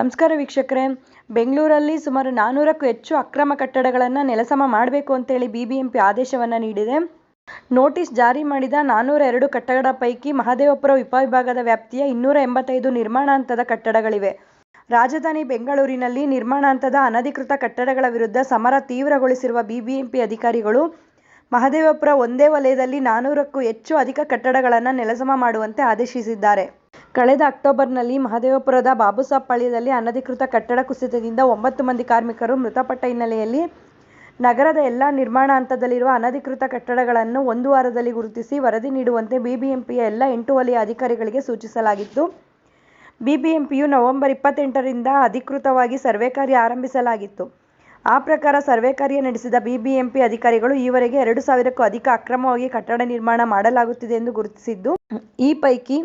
ನಮಸ್ಕಾರ ವೀಕ್ಷಕರೇ. ಬೆಂಗಳೂರಲ್ಲಿ ಸುಮಾರು ನಾನ್ನೂರಕ್ಕೂ ಹೆಚ್ಚು ಅಕ್ರಮ ಕಟ್ಟಡಗಳನ್ನು ನೆಲಸಮ ಮಾಡಬೇಕು ಅಂತೇಳಿ ಬಿ ಬಿ ಎಂ ಆದೇಶವನ್ನು ನೀಡಿದೆ. ನೋಟಿಸ್ ಜಾರಿ ಮಾಡಿದ ನಾನ್ನೂರ ಎರಡು ಕಟ್ಟಡ ಪೈಕಿ ಮಹದೇವಪುರ ಉಪವಿಭಾಗದ ವ್ಯಾಪ್ತಿಯ ಇನ್ನೂರ ಎಂಬತ್ತೈದು ನಿರ್ಮಾಣ ಹಂತದ ಕಟ್ಟಡಗಳಿವೆ. ರಾಜಧಾನಿ ಬೆಂಗಳೂರಿನಲ್ಲಿ ನಿರ್ಮಾಣ ಹಂತದ ಅನಧಿಕೃತ ಕಟ್ಟಡಗಳ ವಿರುದ್ಧ ಸಮರ ತೀವ್ರಗೊಳಿಸಿರುವ ಬಿಬಿಎಂಪಿ ಅಧಿಕಾರಿಗಳು, ಮಹದೇವಪುರ ಒಂದೇ ವಲಯದಲ್ಲಿ ನಾನ್ನೂರಕ್ಕೂ ಹೆಚ್ಚು ಅಧಿಕ ಕಟ್ಟಡಗಳನ್ನು ನೆಲಸಮ ಮಾಡುವಂತೆ ಆದೇಶಿಸಿದ್ದಾರೆ. ಕಳೆದ ಅಕ್ಟೋಬರ್ನಲ್ಲಿ ಮಹದೇವಪುರದ ಬಾಬುಸಾಬ್ ಪಾಳ್ಯದಲ್ಲಿ ಅನಧಿಕೃತ ಕಟ್ಟಡ ಕುಸಿತದಿಂದ ಒಂಬತ್ತು ಮಂದಿ ಕಾರ್ಮಿಕರು ಮೃತಪಟ್ಟ ಹಿನ್ನೆಲೆಯಲ್ಲಿ ನಗರದ ಎಲ್ಲ ನಿರ್ಮಾಣ ಹಂತದಲ್ಲಿರುವ ಅನಧಿಕೃತ ಕಟ್ಟಡಗಳನ್ನು ಒಂದು ವಾರದಲ್ಲಿ ಗುರುತಿಸಿ ವರದಿ ನೀಡುವಂತೆ ಬಿಬಿಎಂಪಿಯ ಎಲ್ಲ ಎಂಟು ವಲಯ ಅಧಿಕಾರಿಗಳಿಗೆ ಸೂಚಿಸಲಾಗಿತ್ತು. ಬಿಬಿಎಂಪಿಯು ನವೆಂಬರ್ ಇಪ್ಪತ್ತೆಂಟರಿಂದ ಅಧಿಕೃತವಾಗಿ ಸರ್ವೆ ಕಾರ್ಯ ಆರಂಭಿಸಲಾಗಿತ್ತು. ಆ ಪ್ರಕಾರ ಸರ್ವೆ ಕಾರ್ಯ ನಡೆಸಿದ ಬಿಬಿಎಂಪಿ ಅಧಿಕಾರಿಗಳು ಈವರೆಗೆ ಎರಡು ಸಾವಿರಕ್ಕೂ ಅಧಿಕ ಅಕ್ರಮವಾಗಿ ಕಟ್ಟಡ ನಿರ್ಮಾಣ ಮಾಡಲಾಗುತ್ತಿದೆ ಎಂದು ಗುರುತಿಸಿದ್ದು, ಈ ಪೈಕಿ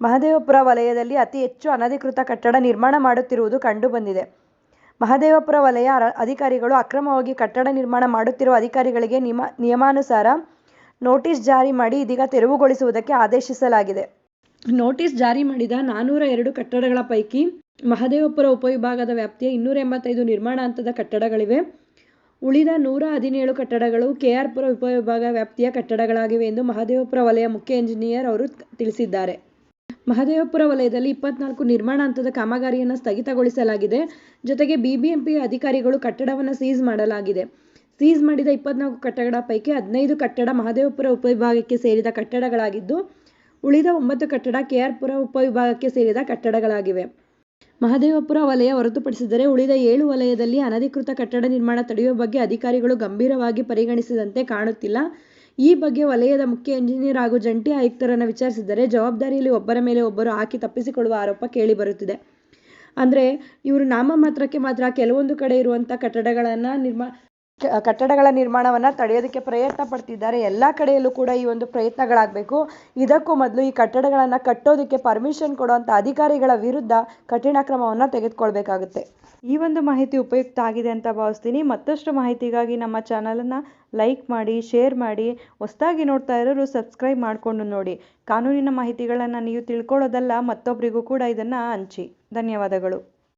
ಮಹದೇವಪುರ ವಲಯದಲ್ಲಿ ಅತಿ ಹೆಚ್ಚು ಅನಧಿಕೃತ ಕಟ್ಟಡ ನಿರ್ಮಾಣ ಮಾಡುತ್ತಿರುವುದು ಕಂಡು ಬಂದಿದೆ. ಮಹದೇವಪುರ ವಲಯ ಅಧಿಕಾರಿಗಳು ಅಕ್ರಮವಾಗಿ ಕಟ್ಟಡ ನಿರ್ಮಾಣ ಮಾಡುತ್ತಿರುವ ಅಧಿಕಾರಿಗಳಿಗೆ ನಿಯಮಾನುಸಾರ ನೋಟಿಸ್ ಜಾರಿ ಮಾಡಿ ಇದೀಗ ತೆರವುಗೊಳಿಸುವುದಕ್ಕೆ ಆದೇಶಿಸಲಾಗಿದೆ. ನೋಟಿಸ್ ಜಾರಿ ಮಾಡಿದ ನಾನೂರ ಎರಡು ಕಟ್ಟಡಗಳ ಪೈಕಿ ಮಹದೇವಪುರ ಉಪವಿಭಾಗದ ವ್ಯಾಪ್ತಿಯ ಇನ್ನೂರ ಎಂಬತ್ತೈದು ನಿರ್ಮಾಣ ಹಂತದ ಕಟ್ಟಡಗಳಿವೆ. ಉಳಿದ ನೂರ ಹದಿನೇಳು ಕಟ್ಟಡಗಳು ಕೆಆರ್ಪುರ ಉಪವಿಭಾಗ ವ್ಯಾಪ್ತಿಯ ಕಟ್ಟಡಗಳಾಗಿವೆ ಎಂದು ಮಹದೇವಪುರ ವಲಯ ಮುಖ್ಯ ಎಂಜಿನಿಯರ್ ಅವರು ತಿಳಿಸಿದ್ದಾರೆ. ಮಹದೇವಪುರ ವಲಯದಲ್ಲಿ ಇಪ್ಪತ್ನಾಲ್ಕು ನಿರ್ಮಾಣ ಹಂತದ ಕಾಮಗಾರಿಯನ್ನು ಸ್ಥಗಿತಗೊಳಿಸಲಾಗಿದೆ. ಜೊತೆಗೆ ಬಿಬಿಎಂಪಿ ಅಧಿಕಾರಿಗಳು ಕಟ್ಟಡವನ್ನು ಸೀಸ್ ಮಾಡಲಾಗಿದೆ. ಸೀಸ್ ಮಾಡಿದ ಇಪ್ಪತ್ನಾಲ್ಕು ಕಟ್ಟಡ ಪೈಕಿ ಹದಿನೈದು ಕಟ್ಟಡ ಮಹದೇವಪುರ ಉಪವಿಭಾಗಕ್ಕೆ ಸೇರಿದ ಕಟ್ಟಡಗಳಾಗಿದ್ದು, ಉಳಿದ ಒಂಬತ್ತು ಕಟ್ಟಡ ಕೆಆರ್ಪುರ ಉಪವಿಭಾಗಕ್ಕೆ ಸೇರಿದ ಕಟ್ಟಡಗಳಾಗಿವೆ. ಮಹದೇವಪುರ ವಲಯ ಹೊರತುಪಡಿಸಿದರೆ ಉಳಿದ ಏಳು ವಲಯದಲ್ಲಿ ಅನಧಿಕೃತ ಕಟ್ಟಡ ನಿರ್ಮಾಣ ತಡೆಯುವ ಬಗ್ಗೆ ಅಧಿಕಾರಿಗಳು ಗಂಭೀರವಾಗಿ ಪರಿಗಣಿಸಿದಂತೆ ಕಾಣುತ್ತಿಲ್ಲ. ಈ ಬಗ್ಗೆ ವಲಯದ ಮುಖ್ಯ ಎಂಜಿನಿಯರ್ ಹಾಗೂ ಜಂಟಿ ಆಯುಕ್ತರನ್ನು ವಿಚಾರಿಸಿದರೆ ಜವಾಬ್ದಾರಿಯಲ್ಲಿ ಒಬ್ಬರ ಮೇಲೆ ಒಬ್ಬರು ಹಾಕಿ ತಪ್ಪಿಸಿಕೊಳ್ಳುವ ಆರೋಪ ಕೇಳಿಬರುತ್ತಿದೆ. ಅಂದ್ರೆ ಇವರು ನಾಮಮಾತ್ರಕ್ಕೆ ಮಾತ್ರ ಕೆಲವೊಂದು ಕಡೆ ಇರುವಂಥ ಕಟ್ಟಡಗಳನ್ನು ನಿರ್ಮಾ ಕಟ್ಟಡಗಳ ನಿರ್ಮಾಣವನ್ನು ತಡೆಯೋದಕ್ಕೆ ಪ್ರಯತ್ನ ಪಡ್ತಿದ್ದಾರೆ. ಎಲ್ಲ ಕಡೆಯಲ್ಲೂ ಕೂಡ ಈ ಒಂದು ಪ್ರಯತ್ನಗಳಾಗಬೇಕು. ಇದಕ್ಕೂ ಮೊದಲು ಈ ಕಟ್ಟಡಗಳನ್ನು ಕಟ್ಟೋದಕ್ಕೆ ಪರ್ಮಿಷನ್ ಕೊಡುವಂಥ ಅಧಿಕಾರಿಗಳ ವಿರುದ್ಧ ಕಠಿಣ ಕ್ರಮವನ್ನ ತೆಗೆದುಕೊಳ್ಬೇಕಾಗುತ್ತೆ. ಈ ಒಂದು ಮಾಹಿತಿ ಉಪಯುಕ್ತ ಆಗಿದೆ ಅಂತ ಭಾವಿಸ್ತೀನಿ. ಮತ್ತಷ್ಟು ಮಾಹಿತಿಗಾಗಿ ನಮ್ಮ ಚಾನಲನ್ನು ಲೈಕ್ ಮಾಡಿ, ಶೇರ್ ಮಾಡಿ, ಹೊಸದಾಗಿ ನೋಡ್ತಾ ಇರೋರು ಸಬ್ಸ್ಕ್ರೈಬ್ ಮಾಡಿಕೊಂಡು ನೋಡಿ. ಕಾನೂನಿನ ಮಾಹಿತಿಗಳನ್ನು ನೀವು ತಿಳ್ಕೊಳ್ಳೋದಲ್ಲ ಮತ್ತೊಬ್ಬರಿಗೂ ಕೂಡ ಇದನ್ನು ಹಂಚಿ. ಧನ್ಯವಾದಗಳು.